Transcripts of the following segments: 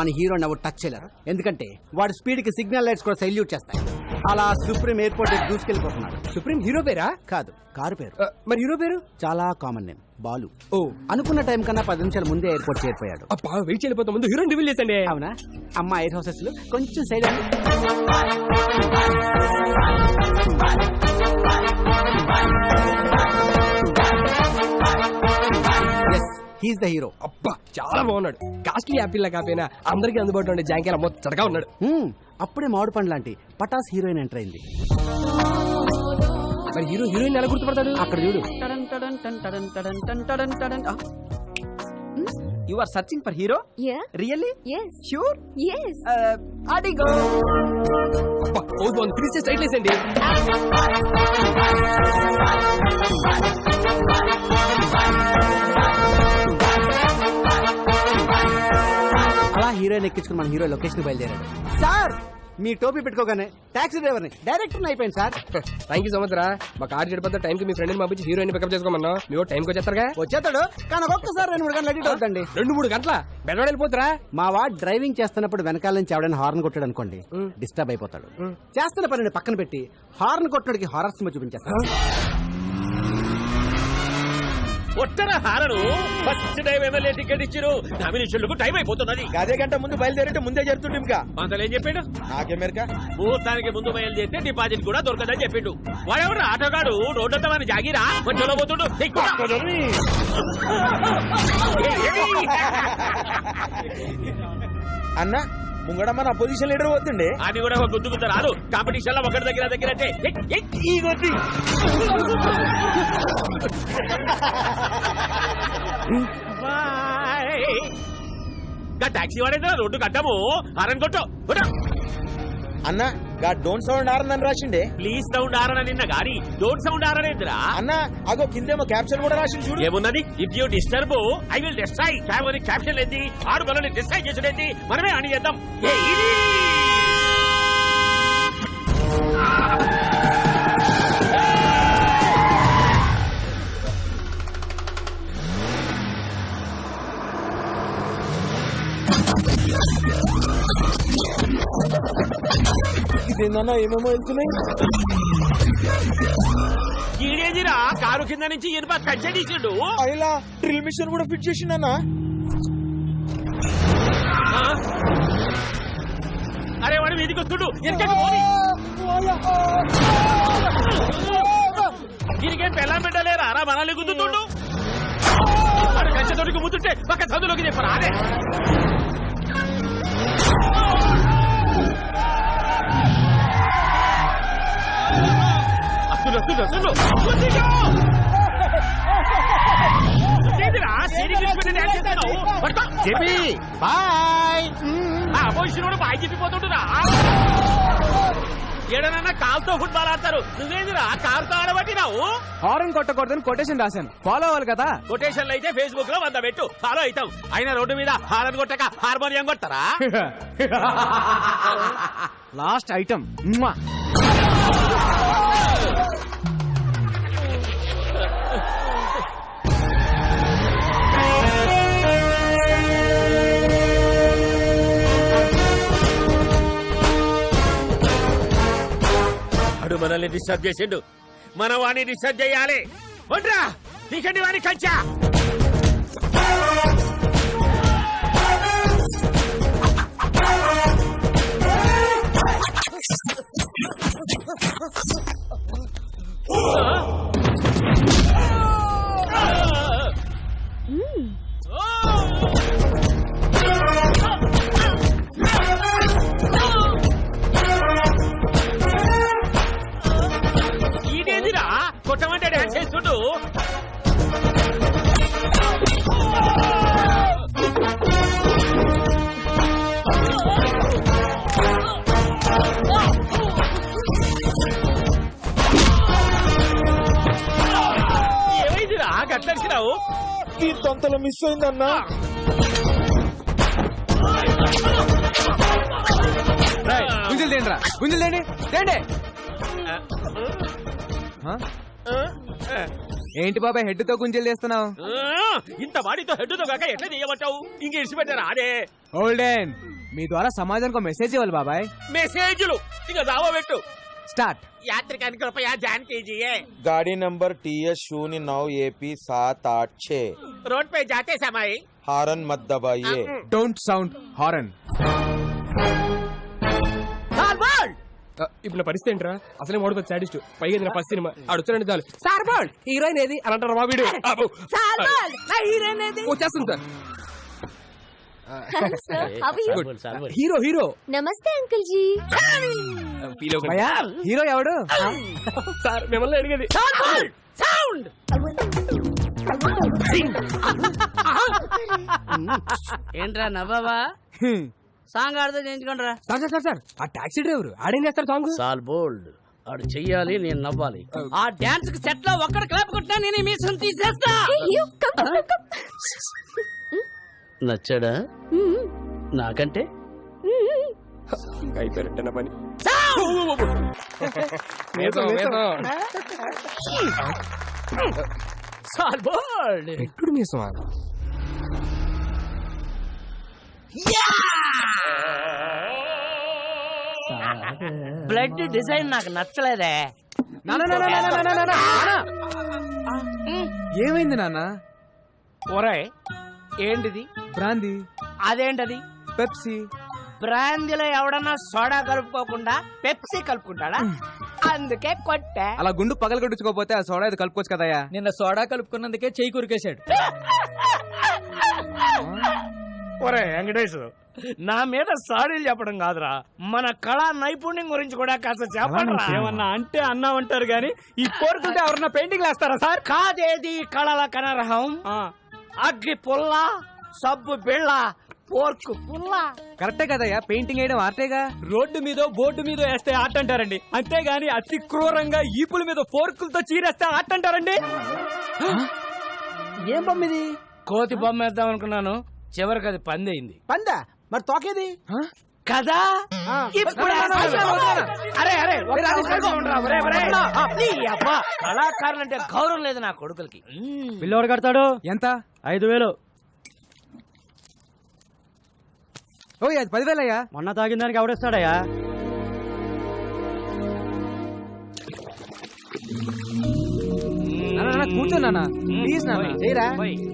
మన హీరోని ఎవరు టచ్ చేయలేరు. ఎందుకంటే వాడి స్పీడ్కి సిగ్నల్ లైట్స్ కూడా సైల్యూట్ చేస్తాయి. అలా సుప్రీం ఎయిర్పోర్ట్ దూసుకెళ్ళిపోతున్నాడు సుప్రీం హీరో పేరా? కాదు. కారు పేరు. ఆ, మరి హీరో పేరు? చాలా కామన్ నేమ్ బాలు. ఓ. అనుకున్న టైం కన్నా పది నిమిషాల ముందే ఎయిర్పోర్ట్ చేరిపోయాడు. అబ్బా వెయిట్ చేయలేకపోతే ముందు హీరోని రివీల్ చేసండి అవునా? అమ్మ ఎయిర్ హౌసెస్ కొంచెం సైడ్ హీస్ ద హీరో అబ్బా చాలా బాగున్నాడు. కాస్ట్లీ యాపిల్ లా కాపోయినా అందరికీ అందుబాటులో ఉండే జాంకాయలు అమ్మో చడగా ఉన్నాడు. అప్పుడే మామిడి పండు లాంటి పటాస్ హీరోయిన్ ఎంటర్ అయింది. మరి హీరో హీరోయిన్ ఎలా గుర్తుపడతాడు? అక్కడ చూడు. You are searching for hero Yeah. Really Yes. Sure Yes. అడిగో హీరోయిన్ ఎక్కించుకుని మన హీరో లొకేషన్ బయలుదేరాడు. సార్ మీ టోపీ పెట్టుకోగానే టాక్సీ డ్రైవర్ని డైరెక్టర్ అయిపోయింది sir. Thank you so much రా. మా కార్ చెడిపోతే టైం కి మీ ఫ్రెండ్ పంపించి హీరోయిన్ పికప్ చేసుకోమన్నా మీ టైం కి వచ్చేస్తారుగా వచ్చేస్తాడు కానీ ఒక్కొక్కసారి రెండు మూడు గంటలు అడిట్ అవుతుంది రెండు మూడు గంటల? బెడవాడ వెళ్ళిపోతురా. మా వాడు డ్రైవింగ్ చేస్తున్నప్పుడు వెనకాల నుంచి ఎవడైనా హార్న్ కొట్టాడు అనుకోండి డిస్టర్బ్ అయిపోతాడు. చేస్తున్న పనిని పక్కన పెట్టి హార్న్ కొట్టడానికి హారర్ సినిమా చూపించేస్తాడు. ఒట్టర horn. First time MLA ticket ఇచ్చిరు నామినేషన్లకు టైం అయిపోతున్నది. అదే గంట ముందు బయలుదేరంటే ముందే జరుగుతుంది ఇంకా. మంతలు ఏం చెప్పిండు నాకెమెరికా ముహూర్తానికి ముందు బయలుదేరితే డిపాజిట్ కూడా దొరకదని చెప్పిండు. వాడెవడు ఆటోగాడు. రోడ్డంతా మన జాగిరా. మధ్యలో పోతుండు. ఎక్కురా. అన్న ముంగడ మన అపోజిషన్ లీడర్ పోతుండే. అది కూడా ఒక గుద్దు గుద్ద రాదు. కాంపిటీషన్లో ఒకటి దగ్గర దగ్గర ఈ టాక్సీ వాడేదా రోడ్డు కట్టము. కొట్టు. కొట్టు. అన్న గా డోంట్ సౌండ్ ఆరని రాసిండే. ప్లీజ్ సౌండ్ ఆరన నిన్న గారి డోంట్ సౌండ్ ఆరనేంద్రా అన్న అగో కిందేమో క్యాప్షన్ కూడా రాసింది చూడు. ఏమున్నది? If you disturb I will destroy cab అని క్యాప్షన్ ఏంది? ఆరు బలని డిస్ట్రాయ్ చేసుడేంది? మనమే అని చేద్దాం ఏ, ఇదేందన్నా ఏమేమో వెళ్తున్నాయి? ఈడేదిరా? కారు కింద నుంచి ఇనుప కంచె తీసిండు. అయిలా డ్రిల్ మిషన్ కూడా ఫిట్ చేసిండన్నా? అరే వాడు మీదికి వస్తుడు. దీనికేం పెళ్ళం పెట్టలేరా? రా మనల్ని గుద్దుతుండు. వాడు కంచె తోడికి ముద్దుంటే పక్క చదువులోకి చెప్పరా? అదే. పట్టుకో. బాయ్. ఆ అపోజిషన్ వాడు బాయ్ చెప్పిపోతుంటురా ఏడనన్నా కాల్తో ఫుట్బాల్ ఆడతారు. నువ్వేందిరా? కాల్తో ఆడబట్టినావు? హారన్ కొట్టకూడదని కొటేషన్ రాశాను. ఫాలో అవ్వాలి కదా? కొటేషన్లు అయితే ఫేస్బుక్లో వంద పెట్టు. ఫాలో అవుతాం. అయినా రోడ్డు మీద హారన్ కొట్టక హార్మోనియం కొట్టరా? Last item. మనల్ని డిస్టర్బ్ చేసిండు. మన వాణ్ణి డిస్టర్బ్ చేయాలి. ఒంట్రా తీకండి వాని కంచా. ఈ తొంతలో మిస్ అయిందన్నా. గుంజలు తేండి రా గుంజలు తేండి తేండి ఏంటి బాబాయ్ హెడ్ తో గుంజలు చేస్తున్నావు ఆ, ఇంత వాడితో హెడ్డుతో కాక ఎట్లా చేయమంటావు ఇంక ఇడిచిపెట్టారా అదే ఓల్డెన్ మీ ద్వారా సమాజానికి ఒక మెసేజ్ ఇవ్వాలి బాబాయ్ మెసేజ్లు ఇక దావా పెట్టు స్టార్ట్ యాత్రికానికి రూపాయ జాన్ कीजिए गाड़ी नंबर टी एस शून्य नौ ए पी सात आठ छः रोड पे जाते समय हारन मत दबाइए డోంట్ సౌండ్ హారన్ ఆ, ఇప్పుడు నా పరిస్థితి ఏంట్రా? అసలే ఓడిపోతే సాడిస్ట్ పైగా నా ఫస్ట్ సినిమా ఆడుతున్నాడు చాలు. సార్ బాల్ హీరోయిన్ ఏది? అని అంటారు మా వీడు. అబ్బో. వచ్చేస్తుంది సార్. Hero hero. నమస్తే అంకుల్ జీ. హీరో ఎవడు? సార్ మిమ్మల్ని అడిగేది. ఏంట్రా నవ్వావా? సాంగ్ ఆడితే చేయించుకోండిరా సార్ సార్ సార్ సార్ ఆ టాక్సీ డ్రైవర్ ఆడేం చేస్తారు సాంగ్? సాల్ బోల్డ్. ఆడు చెయ్యాలి నేను నవ్వాలి. ఆ డాన్స్కి సెట్లో ఒక్కడ క్లాప్ కొట్టినా నేను మీ సొంత తీసేస్తా నచ్చాడా? నాకంటే? అయిపోయినట్టు నా పని? ఎప్పుడు మీసం బ్లడ్ డిజైన్ నాకు నచ్చలేదే. ఏమైంది నాన్న? ఒరే ఏంటిది? బ్రాంది. అదేంటది? పెప్సీ. బ్రాందీలో ఎవడన్నా సోడా కలుపుకోకుండా పెప్సీ కలుపుకుంటాడా? అందుకే కొట్టా. అలా గుండు పగలు కొట్టించుకోపోతే ఆ సోడా ఇది కలుపుకోవచ్చు కదయ్యా? నిన్న సోడా కలుపుకున్నందుకే చెయ్యి కురికేశాడు. ఒరే వెంకటేష్ నా మీద సాడీలు చెప్పడం కాదురా. మన కళా నైపుణ్యం గురించి కూడా కాస్త చెప్పండి ఏమన్నా అంటే అన్నా ఉంటారు గాని ఈ కోరుకుంటే ఎవరన్నా పెయింటింగ్ వేస్తారా సార్? కాదేది కళల కనరహం? అగ్గి పుల్ల సబ్బు బిళ్ళ పోర్కు పుల్ల. కరెక్టే కదయ్యా పెయింటింగ్ వేయడం ఆర్టేగా? రోడ్డు మీద బోర్డు మీద వేస్తే ఆట అంటారండి. అంతేగాని అతి క్రూరంగా ఈపుల మీద ఫోర్కులతో చీరేస్తే ఆట అంటారండి. ఏం బొమ్మిది? కోతి బొమ్మ వేద్దాం అనుకున్నాను. చివరికి అది పందయింది పందా? మరి తోకేది? కదా? అబ్బా. కళాకారులంటే గౌరవం లేదు నా కొడుకులకి. పిల్లోడు కడతాడు? ఎంత? ఐదు వేలు. ఓ అది పదివేలయ్యా. మొన్న తాగిన దానికి ఎవడేస్తాడయ్యా? నాన్న, నాన్న, కూర్చో నాన్న. ప్లీజ్ నాన్న. చేయరా.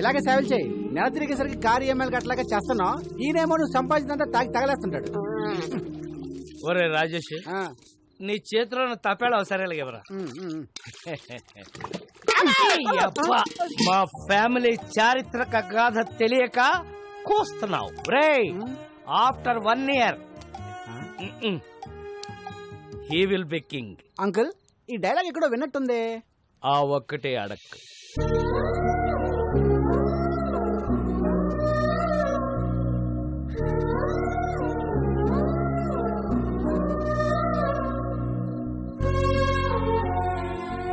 ఇలాగే సేవలు చేయి. నెల తిరిగేసరికి కారు ఈఎంఐలు అట్లాగా చేస్తున్నావు. ఈయనేమో నువ్వు సంపాదించినంత తాగి తగలేస్తుంటాడు. ఒరే రాజేష్ ఆ, నీ చేతిలో తపేళ అవసరాలు అబ్బా, మా ఫ్యామిలీ చారిత్రక గాథ తెలియక కూస్తున్నావు. రే after one year. He will be king uncle ఈ డైలాగ్ ఎక్కడో విన్నట్టుంది. ఆ ఒక్కటే అడక్.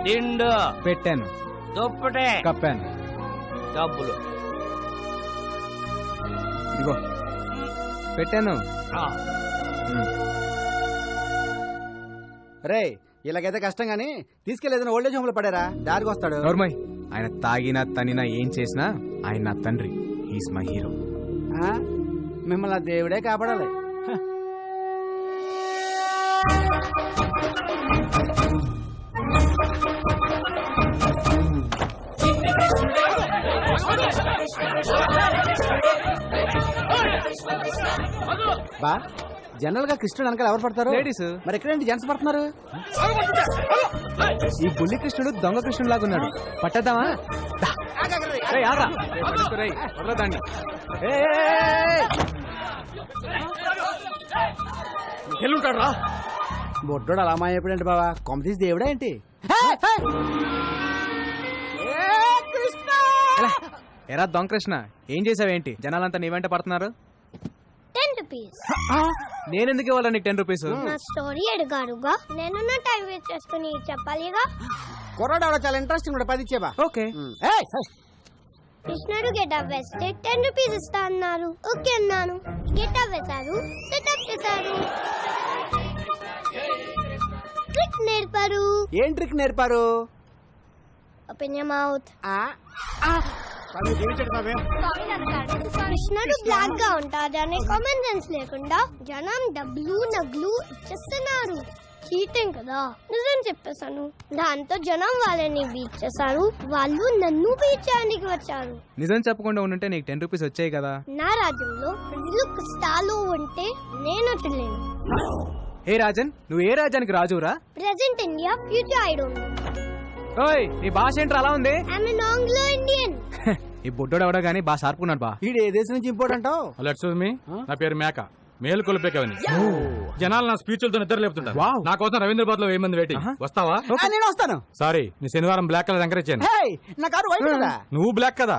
దిండు. పెట్టాను. దుప్పటే. కప్పాను. డబ్బులు. ఇదిగో. పెట్టాను. రే ఇలాగైతే కష్టం గానీ తీసుకెళ్ళేదైనా ఓల్డేజ్ హోమ్లో పడారా. దారికి వస్తాడు. నోర్మయ్ ఆయన తాగినా తనినా ఏం చేసినా ఆయన నా తండ్రి. హీస్ మై హీరో ఆ? మిమ్మల్ని ఆ దేవుడే కాపాడాలి. హ. బా జనరల్గా కృష్ణుడు వెనకాల ఎవరు పడతారు? Ladies. మరి ఎక్కడేంటి జెంట్స్ పడుతున్నారు? ఈ బుల్లి కృష్ణుడు దొంగ కృష్ణుడు లాగా ఉన్నాడు. పట్టద్దామా? ఎల్లుంటాడు రా బొడ్డోడు అలా మాయపడండి బావా. కొమ్మతీసి దేవుడా ఏంటి? ఎరా దొంగ కృష్ణ ఏం చేసావేంటి? జనాలంతా నీ వెంట పడుతున్నారు? రూపీస్ నేనెందుకు ఇవ్వాలి నీకు టెన్ రూపీస్ నా స్టోరీ అడిగారుగా నేను నా టైం వేస్ట్ చేసుకుని చెప్పాలిగా కుర్రాడు ఆవిడ చాలా ఇంట్రెస్టింగ్ కూడా పది ఇచ్చేబా ఓకే. కృష్ణుడు గెటప్ వేస్తే టెన్ రూపీస్ ఇస్తా అన్నారు. ఓకే అన్నాను. గెటప్ వేశారు సెటప్ చేశారు ట్రిక్ నేర్పారు. ఏం ట్రిక్ నేర్పారు? ఓపెన్ యర్ మౌత్ కృష్ణుడు బ్లాక్గా ఉంటాడు అనే కామన్ సెన్స్ లేకుండా జనం డబ్బులు నగ్లు ఇచ్చేస్తున్నారు. చీటింగ్ కదా. నిజం చెప్పేశాను. దాంతో జనం వాళ్ళని బీట్ చేశారు వాళ్ళు నన్ను బీట్ చేయడానికి వచ్చారు. నిజం చెప్పకుండా ఉండుంటే నీకు టెన్ రూపీస్ వచ్చాయి కదా. నా రాజ్యంలో ప్రజలు కష్టాలు ఉంటే నేను తెలియను ఏ రాజన్ నువ్వు ఏ రాజ్యానికి Rajura present India future I don't ఓయ్ నీ భాష ఏంట్రా అలా ఉంది? ఇండియన్ ఈ బుడ్డోడు ఎవడో గానీ బాగా సార్పుకున్నాడు బా. వీడు ఏ దేశం నుంచి ఇంపోర్ట్ అంటావు? హలో ఎక్స్క్యూజ్ మీ నా పేరు మేక. మేలు కొలిపేకవని జనాలు నా స్పీచ్లతో నిద్ర లేపుతుంటారు. నా కోసం రవీంద్రబాద్లో వెయ్యి మంది వెయిటింగ్. ఆహా. వస్తావా? ఆ, నేను వస్తాను. సారీ నీ శనివారం బ్లాక్ కలర్ ఎంకరేజ్ చేయను. హే నా కారు వైట్ కదా? నువ్వు బ్లాక్ కదా?